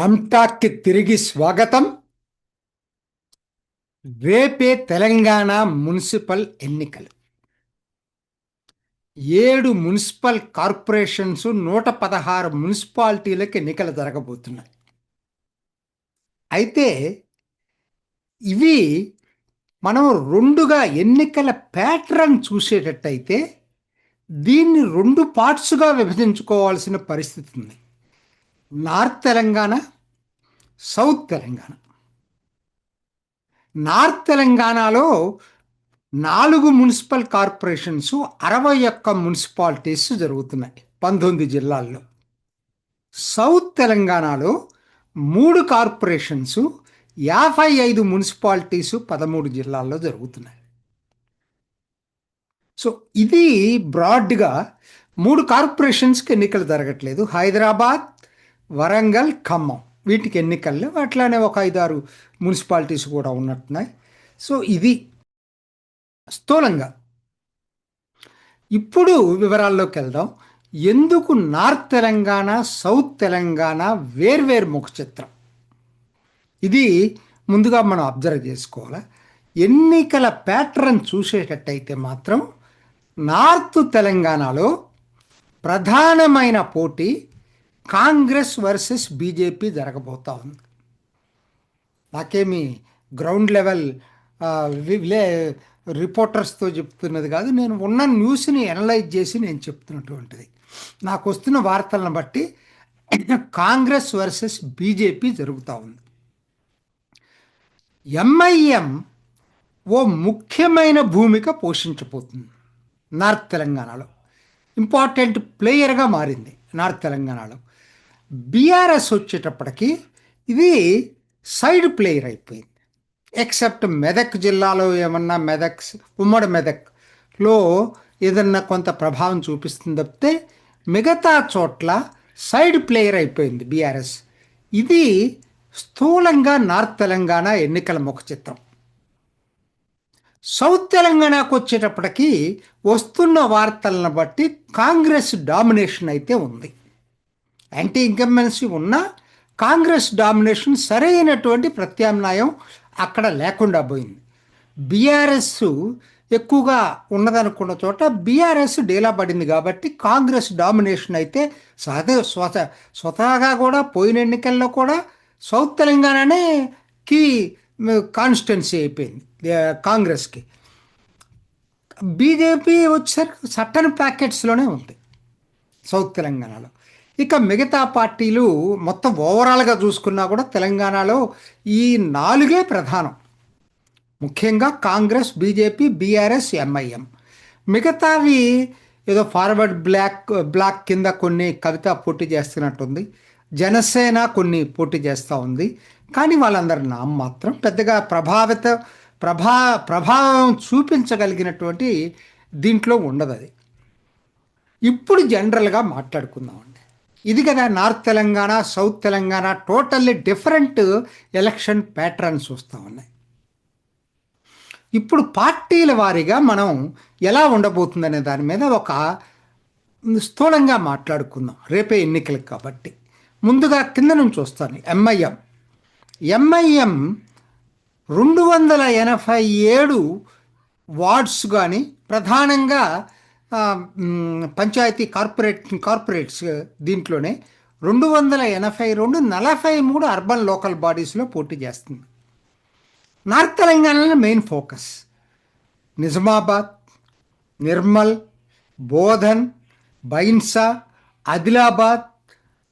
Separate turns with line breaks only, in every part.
రామ్టాక్కి తిరిగి స్వాగతం. రేపే తెలంగాణ మున్సిపల్ ఎన్నికలు. ఏడు మున్సిపల్ కార్పొరేషన్స్ నూట పదహారు మున్సిపాలిటీలకు ఎన్నికలు జరగబోతున్నాయి. అయితే ఇవి మనం రెండుగా ఎన్నికల ప్యాటర్న్ చూసేటట్టయితే దీన్ని రెండు పార్ట్స్గా విభజించుకోవాల్సిన పరిస్థితి ఉంది. North Telangana south Telangana. North తెలంగాణలో నాలుగు మున్సిపల్ కార్పొరేషన్స్ అరవై ఒక్క మున్సిపాలిటీస్ జరుగుతున్నాయి పంతొమ్మిది జిల్లాల్లో. సౌత్ తెలంగాణలో మూడు కార్పొరేషన్స్ యాభై ఐదు మున్సిపాలిటీసు పదమూడు జిల్లాల్లో జరుగుతున్నాయి. సో ఇది బ్రాడ్గా మూడు కార్పొరేషన్స్కి ఎన్నికలు జరగట్లేదు. హైదరాబాద్ వరంగల్ ఖమ్మం. వీటికి ఎన్నికల్లో అట్లానే ఒక ఐదారు మున్సిపాలిటీస్ కూడా ఉన్నట్టున్నాయి. సో ఇది స్థూలంగా. ఇప్పుడు వివరాల్లోకి వెళ్దాం. ఎందుకు నార్త్ తెలంగాణ సౌత్ తెలంగాణ వేర్వేరు ముఖ చిత్రం ఇది ముందుగా మనం అబ్జర్వ్ చేసుకోవాలి? ఎన్నికల ప్యాటర్న్ చూసేటట్టయితే మాత్రం నార్త్ తెలంగాణలో ప్రధానమైన పోటీ కాంగ్రెస్ వర్సెస్ బీజేపీ జరగబోతా ఉంది. నాకేమి గ్రౌండ్ లెవెల్ రిపోర్టర్స్తో చెప్తున్నది కాదు. నేను ఉన్న న్యూస్ని అనలైజ్ చేసి నేను చెప్తున్నటువంటిది. నాకు వస్తున్న వార్తలను బట్టి కాంగ్రెస్ వర్సెస్ బీజేపీ జరుగుతూ ఉంది. ఎంఐఎం ఓ ముఖ్యమైన భూమిక పోషించబోతుంది నార్త్ తెలంగాణలో. ఇంపార్టెంట్ ప్లేయర్గా మారింది నార్త్ తెలంగాణలో. బీఆర్ఎస్ వచ్చేటప్పటికి ఇది సైడ్ ప్లేయర్ అయిపోయింది. ఎక్సెప్ట్ మెదక్ జిల్లాలో ఏమన్నా మెదక్ ఉమ్మడి మెదక్లో ఏదన్నా కొంత ప్రభావం చూపిస్తుంది తప్పితే మిగతా చోట్ల సైడ్ ప్లేయర్ అయిపోయింది బీఆర్ఎస్ ఇది స్థూలంగా నార్త్ తెలంగాణ ఎన్నికల ముఖ చిత్రం. సౌత్ తెలంగాణకు వచ్చేటప్పటికి వస్తున్న వార్తలను బట్టి కాంగ్రెస్ డామినేషన్ అయితే ఉంది. యాంటీ ఇన్కంబెన్సీ ఉన్నా కాంగ్రెస్ డామినేషన్ సరైనటువంటి ప్రత్యామ్నాయం అక్కడ లేకుండా పోయింది. బీఆర్ఎస్ ఎక్కువగా ఉన్నదనుకున్న చోట బీఆర్ఎస్ డీలా పడింది కాబట్టి కాంగ్రెస్ డామినేషన్ అయితే సహజ స్వత స్వతహాగా కూడా పోయిన ఎన్నికల్లో కూడా సౌత్ తెలంగాణనే కీ కాన్స్టిట్యున్సీ అయిపోయింది కాంగ్రెస్కి బీజేపీ వచ్చేసరికి సట్టన్ ప్యాకెట్స్లోనే ఉంది సౌత్ తెలంగాణలో ఇక మిగతా పార్టీలు మొత్తం ఓవరాల్గా చూసుకున్నా కూడా తెలంగాణలో ఈ నాలుగే ప్రధానం. ముఖ్యంగా కాంగ్రెస్ బీజేపీ బీఆర్ఎస్ ఎంఐఎం. మిగతావి ఏదో ఫార్వర్డ్ బ్లాక్ బ్లాక్ కింద కొన్ని కవిత పోటీ చేస్తున్నట్టుంది. జనసేన కొన్ని పోటీ చేస్తూ ఉంది. కానీ వాళ్ళందరి నామ మాత్రం పెద్దగా ప్రభావిత ప్రభా ప్రభావం చూపించగలిగినటువంటి దీంట్లో ఉండదు అది ఇప్పుడు జనరల్గా మాట్లాడుకుందామండి. ఇది కదా north Telangana south Telangana totally different election patterns వస్తూ ఉన్నాయి. ఇప్పుడు పార్టీల వారీగా మనం ఎలా ఉండబోతుందనే దాని మీద ఒక స్థూలంగా మాట్లాడుకుందాం. రేపే ఎన్నికలు కాబట్టి. ముందుగా కింద నుంచి వస్తాను. ఎంఐఎం ఎంఐఎం రెండు వందల ఎనభై ఏడు వార్డ్స్ కానీ ప్రధానంగా పంచాయతీ కార్పొరేట్ కార్పొరేట్స్ దీంట్లోనే రెండు వందల ఎనభై రెండు నలభై మూడు అర్బన్ లోకల్ బాడీస్లో పోటీ చేస్తుంది. నార్త్ తెలంగాణలో మెయిన్ ఫోకస్. నిజామాబాద్ నిర్మల్ బోధన్ బైన్సా ఆదిలాబాద్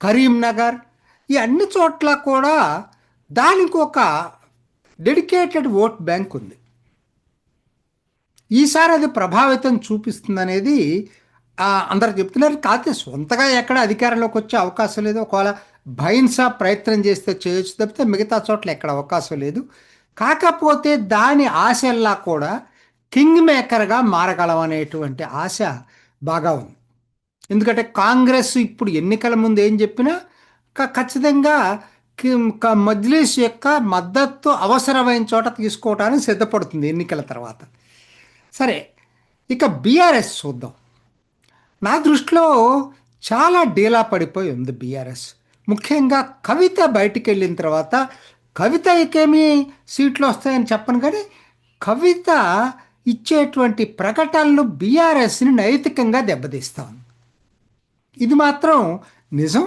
కరీంనగర్ ఈ అన్ని చోట్ల కూడా దానికి ఒక డెడికేటెడ్ ఓట్ బ్యాంక్ ఉంది. ఈసారి అది ప్రభావితం చూపిస్తుందనేది అందరు చెప్తున్నారు. కాకపోతే సొంతగా ఎక్కడ అధికారంలోకి వచ్చే అవకాశం లేదు. ఒకవేళ భైన్సా ప్రయత్నం చేస్తే చేయొచ్చు తప్పితే మిగతా చోట్ల ఎక్కడ అవకాశం లేదు. కాకపోతే దాని ఆశల్లా కూడా కింగ్ మేకర్గా మారగలం అనేటువంటి ఆశ బాగా ఉంది. ఎందుకంటే కాంగ్రెస్ ఇప్పుడు ఎన్నికల ముందు ఏం చెప్పినా ఖచ్చితంగా మజ్లీస్ యొక్క మద్దతు అవసరమైన చోట తీసుకోవడానికి సిద్ధపడుతుంది ఎన్నికల తర్వాత. సరే ఇక బీఆర్ఎస్ చూద్దాం. నా దృష్టిలో చాలా డీలా పడిపోయి ఉంది బీఆర్ఎస్. ముఖ్యంగా కవిత బయటికి వెళ్ళిన తర్వాత కవితకేమి సీట్లు వస్తాయని చెప్పను కానీ కవిత ఇచ్చేటువంటి ప్రకటనలు బీఆర్ఎస్ని నైతికంగా దెబ్బతీస్తాం ఇది మాత్రం నిజం.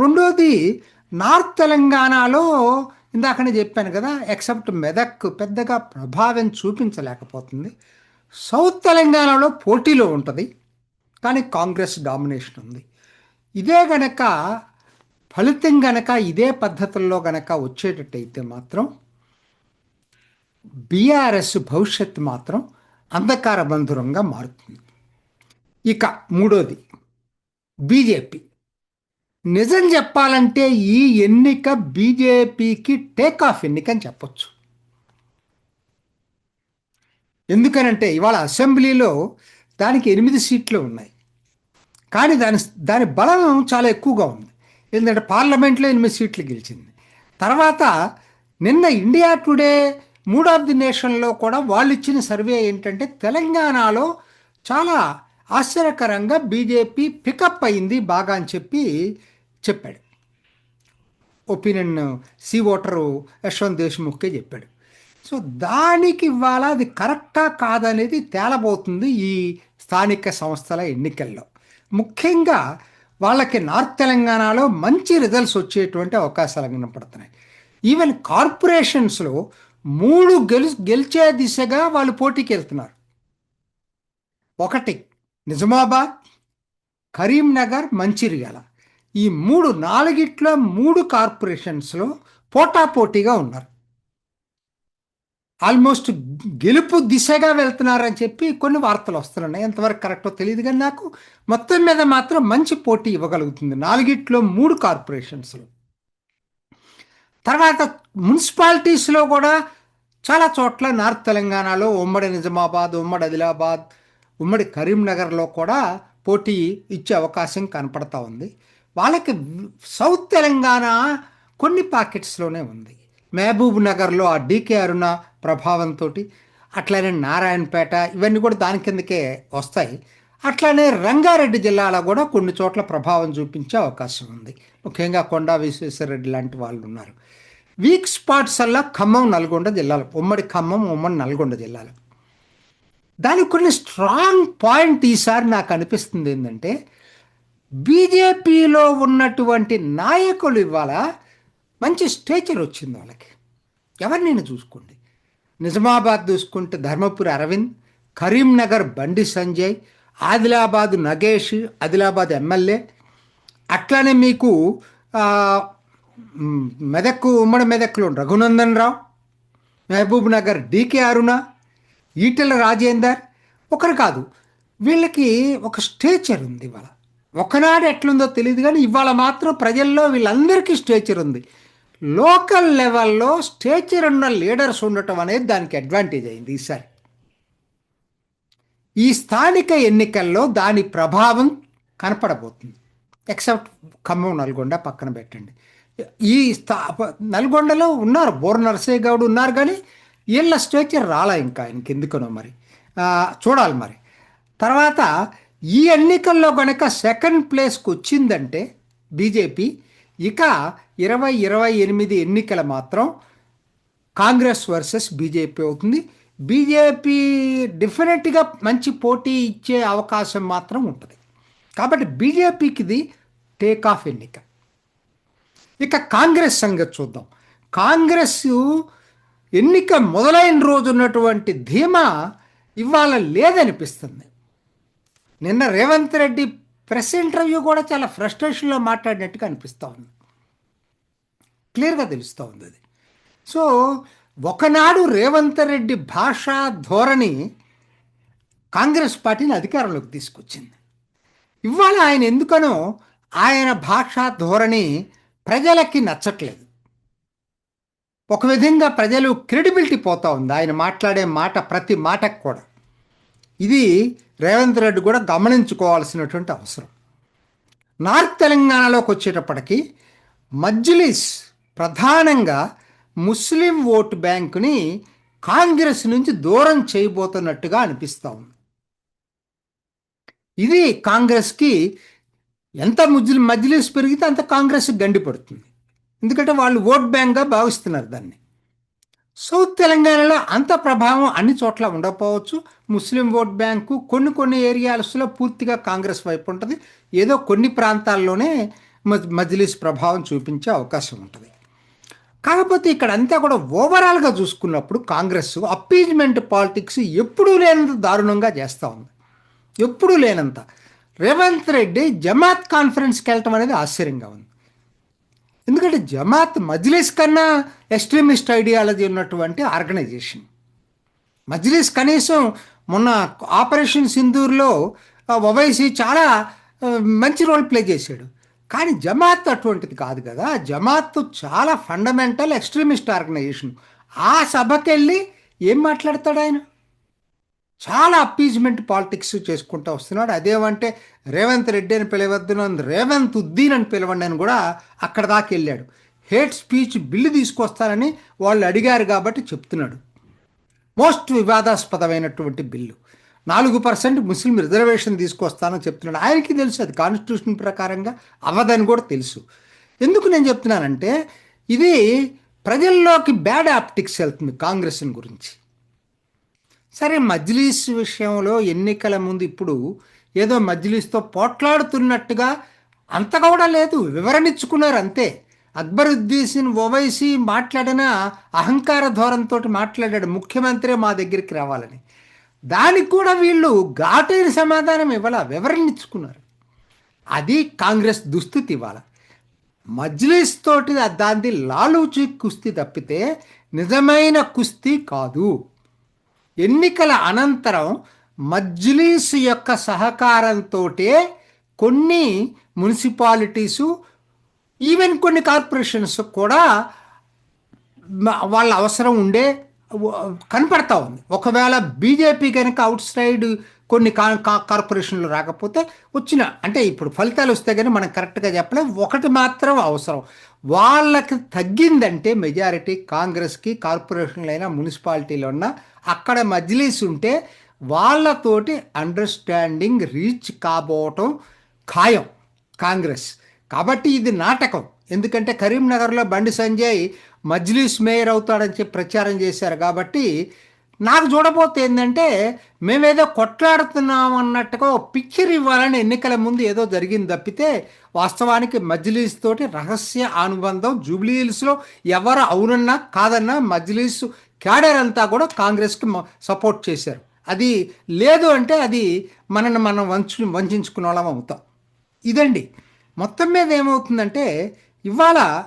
రెండోది నార్త్ తెలంగాణలో ఇందాకనే చెప్పాను కదా ఎక్సెప్ట్ మెదక్ పెద్దగా ప్రభావం చూపించలేకపోతుంది. సౌత్ తెలంగాణలో పోటీలో ఉంటుంది కానీ కాంగ్రెస్ డామినేషన్ ఉంది. ఇదే గనక ఫలితం గనక ఇదే పద్ధతుల్లో గనక వచ్చేటట్టయితే మాత్రం బీఆర్ఎస్ భవిష్యత్తు మాత్రం అంధకార బంధురంగా మారుతుంది. ఇక మూడోది బీజేపీ. నిజం చెప్పాలంటే ఈ ఎన్నిక బీజేపీకి టేక్ ఆఫ్ ఎన్నిక అని చెప్పొచ్చు. ఎందుకనంటే ఇవాళ అసెంబ్లీలో దానికి ఎనిమిది సీట్లు ఉన్నాయి. కానీ దాని దాని బలం చాలా ఎక్కువగా ఉంది. ఎందుకంటే పార్లమెంట్లో ఎనిమిది సీట్లు గెలిచింది. తర్వాత నిన్న India today mood of the నేషన్లో కూడా వాళ్ళు ఇచ్చిన సర్వే ఏంటంటే తెలంగాణలో చాలా ఆశ్చర్యకరంగా బీజేపీ పికప్ అయింది బాగా అని చెప్పి చెప్పాడు. ఒపీనియన్ సి ఓటరు యశ్వంత్ దేశ్ముఖ్కే చెప్పాడు. సో దానికి ఇవాళ అది కరెక్టా కాదనేది తేలబోతుంది ఈ స్థానిక సంస్థల ఎన్నికల్లో. ముఖ్యంగా వాళ్ళకి నార్త్ తెలంగాణలో మంచి రిజల్ట్స్ వచ్చేటువంటి అవకాశాలు కనపడుతున్నాయి. ఈవెన్ కార్పొరేషన్స్లో మూడు గెలు గెలిచే దిశగా వాళ్ళు పోటీకి వెళ్తున్నారు ఒకటి నిజామాబాద్ కరీంనగర్ మంచిర్యాల. ఈ మూడు నాలుగిట్ల మూడు కార్పొరేషన్స్లో పోటాపోటీగా ఉన్నారు. ఆల్మోస్ట్ గెలుపు దిశగా వెళ్తున్నారని చెప్పి కొన్ని వార్తలు వస్తున్నాయి. ఎంతవరకు కరెక్టో తెలియదు కానీ నాకు మొత్తం మీద మాత్రం మంచి పోటీ ఇవ్వగలుగుతుంది నాలుగిట్లో మూడు కార్పొరేషన్స్లో. తర్వాత మున్సిపాలిటీస్లో కూడా చాలా చోట్ల నార్త్ తెలంగాణలో ఉమ్మడి నిజామాబాద్ ఉమ్మడి ఆదిలాబాద్ ఉమ్మడి కరీంనగర్లో కూడా పోటీ ఇచ్చే అవకాశం కనపడతా ఉంది. వాళ్ళకి సౌత్ తెలంగాణ కొన్ని పాకెట్స్లోనే ఉంది. మహబూబ్ నగర్లో ఆ డీకే అరుణ ప్రభావంతో అట్లానే నారాయణపేట ఇవన్నీ కూడా దాని కిందకే వస్తాయి. అట్లానే రంగారెడ్డి జిల్లాలో కూడా కొన్ని చోట్ల ప్రభావం చూపించే అవకాశం ఉంది. ముఖ్యంగా కొండా విశ్వేశ్వరరెడ్డి లాంటి వాళ్ళు ఉన్నారు. వీక్ స్పాట్స్ అలా ఖమ్మం నల్గొండ జిల్లాలు ఉమ్మడి ఖమ్మం ఉమ్మడి నల్గొండ జిల్లాలు. దానికి కొన్ని స్ట్రాంగ్ పాయింట్ ఈసారి నాకు అనిపిస్తుంది ఏంటంటే బీజేపీలో ఉన్నటువంటి నాయకులు ఇవాళ మంచి స్టేచర్ వచ్చింది వాళ్ళకి. ఎవరినైనా చూసుకోండి. నిజామాబాద్ చూసుకుంటే ధర్మపురి అరవింద్ కరీంనగర్ బండి సంజయ్ ఆదిలాబాద్ నగేష్ ఆదిలాబాద్ ఎమ్మెల్యే. అట్లానే మీకు మెదక్ ఉమ్మడి మెదక్లో రఘునందన్ రావు మహబూబ్ నగర్ డీకే అరుణ ఈటెల రాజేందర్ ఒకరు కాదు వీళ్ళకి ఒక స్టేచర్ ఉంది ఇవాళ. ఒకనాడు ఎట్లుందో తెలియదు కానీ ఇవాళ మాత్రం ప్రజల్లో వీళ్ళందరికీ స్టేచర్ ఉంది. లోకల్ లెవెల్లో స్టేచర్ ఉన్న లీడర్స్ ఉండటం అనేది దానికి అడ్వాంటేజ్ అయింది ఈసారి. ఈ స్థానిక ఎన్నికల్లో దాని ప్రభావం కనపడబోతుంది. ఎక్సెప్ట్ ఖమ్మం నల్గొండ పక్కన పెట్టండి. ఈ స్థా నల్గొండలో ఉన్నారు బోర్ నర్సయ్య గౌడ్ ఉన్నారు కానీ వీళ్ళ స్టేచర్ రాలా ఇంకా ఆయనకి ఎందుకనో మరి చూడాలి మరి. తర్వాత ఈ ఎన్నికల్లో కనుక సెకండ్ ప్లేస్కి వచ్చిందంటే బీజేపీ ఇక ఇరవై ఇరవై ఎనిమిది ఎన్నికల మాత్రం కాంగ్రెస్ వర్సెస్ బీజేపీ అవుతుంది. బీజేపీ డెఫినెట్గా మంచి పోటీ ఇచ్చే అవకాశం మాత్రం ఉంటుంది. కాబట్టి బీజేపీకి ఇది టేక్ ఆఫ్ ఎన్నిక. ఇక కాంగ్రెస్ సంగతి చూద్దాం. కాంగ్రెస్ ఎన్నిక మొదలైన రోజు ఉన్నటువంటి ధీమా ఇవాళ లేదనిపిస్తుంది. నిన్న రేవంత్ రెడ్డి ప్రెస్ ఇంటర్వ్యూ కూడా చాలా ఫ్రస్ట్రేషన్లో మాట్లాడినట్టుగా అనిపిస్తూ ఉంది. క్లియర్గా తెలుస్తూ ఉంది అది. సో ఒకనాడు రేవంత్ రెడ్డి భాషా ధోరణి కాంగ్రెస్ పార్టీని అధికారంలోకి తీసుకొచ్చింది. ఇవాళ ఆయన ఎందుకనో ఆయన భాషా ధోరణి ప్రజలకి నచ్చట్లేదు. ఒక విధంగా ప్రజలు క్రెడిబిలిటీ పోతూ ఉంది. ఆయన మాట్లాడే మాట ప్రతి మాటకు కూడా. ఇది రేవంత్ రెడ్డి కూడా గమనించుకోవాల్సినటువంటి అవసరం. నార్త్ తెలంగాణలోకి వచ్చేటప్పటికి మజ్లిస్ ప్రధానంగా ముస్లిం ఓటు బ్యాంకుని కాంగ్రెస్ నుంచి దూరం చేయబోతున్నట్టుగా అనిపిస్తూ ఉంది. ఇది కాంగ్రెస్కి ఎంత ముజ్లి మజ్లిస్ పెరిగితే అంత కాంగ్రెస్ గండి పడుతుంది. ఎందుకంటే వాళ్ళు ఓట్ బ్యాంక్గా భావిస్తున్నారు దాన్ని. సౌత్ తెలంగాణలో అంత ప్రభావం అన్ని చోట్ల ఉండకపోవచ్చు. ముస్లిం ఓట్ బ్యాంకు కొన్ని కొన్ని ఏరియాస్లో పూర్తిగా కాంగ్రెస్ వైపు ఉంటుంది. ఏదో కొన్ని ప్రాంతాల్లోనే మజ్లిస్ ప్రభావం చూపించే అవకాశం ఉంటుంది. కాకపోతే ఇక్కడ అంతా కూడా ఓవరాల్గా చూసుకున్నప్పుడు కాంగ్రెస్ అప్పీజ్మెంట్ పాలిటిక్స్ ఎప్పుడూ లేనంత దారుణంగా చేస్తూ ఉంది. ఎప్పుడూ లేనంత. రేవంత్ రెడ్డి జమాత్ కాన్ఫరెన్స్కి వెళ్ళటం అనేది ఆశ్చర్యంగా ఉంది. ఎందుకంటే జమాత్ మజ్లిస్ కన్నా ఎక్స్ట్రీమిస్ట్ ఐడియాలజీ ఉన్నటువంటి ఆర్గనైజేషన్. మజ్లిస్ కనీసం మొన్న ఆపరేషన్ సింధూర్లో ఒవైసీ చాలా మంచి రోల్ ప్లే చేశాడు. కానీ జమాత్ అటువంటిది కాదు కదా. జమాత్ చాలా ఫండమెంటల్ ఎక్స్ట్రీమిస్ట్ ఆర్గనైజేషన్. ఆ సభకెళ్ళి ఏం మాట్లాడతాడు ఆయన? చాలా అప్పీజ్మెంట్ పాలిటిక్స్ చేసుకుంటూ వస్తున్నాడు. అదేమంటే రేవంత్ రెడ్డి అని పిలవద్దు రేవంత్ ఉద్దీన్ అని పిలవండి అని కూడా అక్కడ దాకా వెళ్ళాడు. హేట్ స్పీచ్ బిల్లు తీసుకొస్తానని వాళ్ళు అడిగారు కాబట్టి చెప్తున్నాడు. మోస్ట్ వివాదాస్పదమైనటువంటి బిల్లు. నాలుగు పర్సెంట్ ముస్లిం రిజర్వేషన్ తీసుకొస్తానని చెప్తున్నాడు. ఆయనకి తెలుసు అది కాన్స్టిట్యూషన్ ప్రకారంగా అవ్వదని కూడా తెలుసు. ఎందుకు నేను చెప్తున్నానంటే ఇది ప్రజల్లోకి బ్యాడ్ ఆప్టిక్స్ వెళ్తుంది కాంగ్రెస్ని గురించి. సరే మజ్లీస్ విషయంలో ఎన్నికల ముందు ఇప్పుడు ఏదో మజ్లీస్తో పోట్లాడుతున్నట్టుగా అంత కూడా లేదు. వివరణ ఇచ్చుకున్నారు అంతే. అక్బరుద్దీన్ ఓవైసీ మాట్లాడిన అహంకార ధోరణితో మాట్లాడాడు. ముఖ్యమంత్రి మా దగ్గరికి రావాలని. దానికి కూడా వీళ్ళు ఘాటైన సమాధానం ఇవ్వాల? వివరణించుకున్నారు అది కాంగ్రెస్ దుస్థితి ఇవాళ మజ్లిస్ తోటి దాన్ని లాలూచి కుస్తీ తప్పితే నిజమైన కుస్తీ కాదు. ఎన్నికల అనంతరం మజ్లీస్ యొక్క సహకారంతో కొన్ని మున్సిపాలిటీసు ఈవెన్ కొన్ని కార్పొరేషన్స్ కూడా వాళ్ళ అవసరం ఉండే కనపడతా ఉంది. ఒకవేళ బీజేపీ కనుక అవుట్ సైడ్ కొన్ని కా- కా- కార్పొరేషన్లు రాకపోతే వచ్చిన అంటే ఇప్పుడు ఫలితాలు వస్తే కానీ మనం కరెక్ట్గా చెప్పలేం. ఒకటి మాత్రం అవసరం. వాళ్ళకి తగ్గిందంటే మెజారిటీ కాంగ్రెస్కి కార్పొరేషన్లైనా మున్సిపాలిటీలు ఉన్న అక్కడ మజ్లీస్ ఉంటే వాళ్ళతోటి అండర్స్టాండింగ్ రీచ్ కాబోవటం ఖాయం కాంగ్రెస్. కాబట్టి ఇది నాటకం. ఎందుకంటే కరీంనగర్లో బండి సంజయ్ మజ్లీస్ మేయర్ అవుతాడని చెప్పి ప్రచారం చేశారు కాబట్టి నాకు చూడబోతే ఏంటంటే మేమేదో కొట్లాడుతున్నాం అన్నట్టుగా పిక్చర్ ఇవ్వాలని ఎన్నికల ముందు ఏదో జరిగింది తప్పితే వాస్తవానికి మజ్లీస్ తోటి రహస్య అనుబంధం జూబ్లీహిల్స్లో ఎవరు అవునన్నా కాదన్నా మజ్లీస్ క్యాడర్ అంతా కూడా కాంగ్రెస్కి సపోర్ట్ చేశారు. అది లేదు అంటే అది మనల్ని మనం వంచు వంచుకున్న వాళ్ళం అవుతాం. ఇదండి. మొత్తం మీద ఏమవుతుందంటే ఇవాళ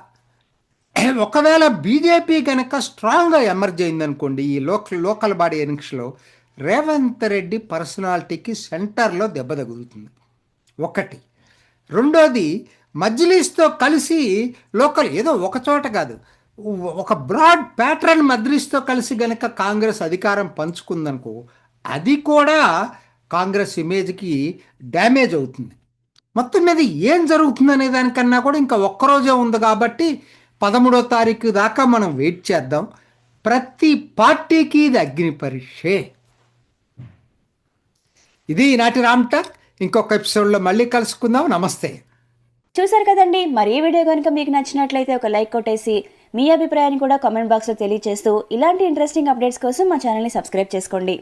ఒకవేళ బీజేపీ కనుక స్ట్రాంగ్గా ఎమర్జ్ అయిందనుకోండి ఈ లోకల్ లోకల్ బాడీ ఎన్నికలో రేవంత్ రెడ్డి పర్సనాలిటీకి సెంటర్లో దెబ్బ తగులుతుంది. ఒకటి. రెండోది మజ్లీస్తో కలిసి లోకల్ ఏదో ఒక చోట కాదు ఒక బ్రాడ్ ప్యాటర్న్ మజ్లీస్తో కలిసి గనక కాంగ్రెస్ అధికారం పంచుకుందనుకో అది కూడా కాంగ్రెస్ ఇమేజ్కి డ్యామేజ్ అవుతుంది. మొత్తం మీద ఏం జరుగుతుందనే దానికన్నా కూడా ఇంకా ఒక్కరోజే ఉంది కాబట్టి పదమూడో తారీఖు దాకా మనం వెయిట్ చేద్దాం. ప్రతి పార్టీకి ఇది అగ్ని పరీక్షే. ఇది ఈనాటి రామ్ టాక్. ఇంకొక ఎపిసోడ్లో మళ్ళీ కలుసుకుందాం. నమస్తే.
చూసారు కదండి మరి ఈ వీడియో కనుక మీకు నచ్చినట్లయితే ఒక లైక్ కొట్టేసి మీ అభిప్రాయాన్ని కూడా కామెంట్ బాక్స్లో తెలియజేస్తూ ఇలాంటి ఇంట్రెస్టింగ్ అప్డేట్స్ కోసం మా ఛానల్ని సబ్స్క్రైబ్ చేసుకోండి.